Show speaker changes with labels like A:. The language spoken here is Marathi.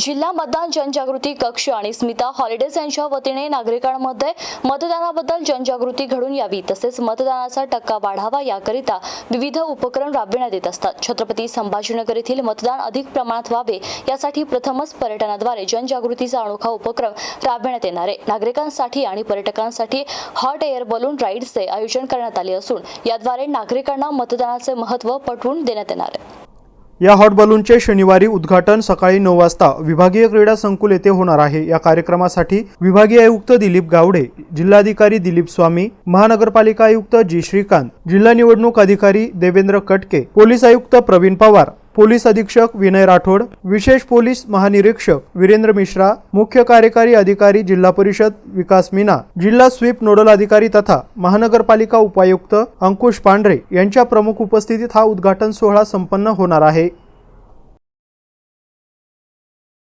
A: जिल्हा मतदान जनजागृती कक्ष आणि स्मिता हॉलिडेज यांच्या वतीने नागरिकांमध्ये मतदानाबद्दल जनजागृती घडून यावी तसेच मतदानाचा टक्का वाढावा याकरिता विविध उपक्रम राबविण्यात येत असतात. छत्रपती संभाजीनगर येथील मतदान अधिक प्रमाणात व्हावे यासाठी प्रथमच पर्यटनाद्वारे जनजागृतीचा अनोखा उपक्रम राबविण्यात येणार आहे. नागरिकांसाठी आणि पर्यटकांसाठी हॉट एअर बलून राईड्सचे आयोजन करण्यात आले असून याद्वारे नागरिकांना मतदानाचे महत्त्व पटवून देण्यात येणार आहे.
B: या हॉट बलूनचे शनिवारी उद्घाटन सकाळी नऊ वाजता विभागीय क्रीडा संकुल येथे होणार आहे. या कार्यक्रमासाठी विभागीय आयुक्त दिलीप गावडे जिल्हाधिकारी दिलीप स्वामी महानगरपालिका आयुक्त जी श्रीकांत जिल्हा निवडणूक अधिकारी देवेंद्र कटके पोलीस आयुक्त प्रवीण पवार पोलीस अधीक्षक विनय राठोड विशेष पोलीस महानिरीक्षक वीरेंद्र मिश्रा मुख्य कार्यकारी अधिकारी जिल्हा परिषद विकास मीना जिल्हा स्वीप नोडल अधिकारी तथा महानगरपालिका उपायुक्त अंकुश पांढरे यांच्या प्रमुख उपस्थितीत हा उद्घाटन सोहळा संपन्न होणार आहे.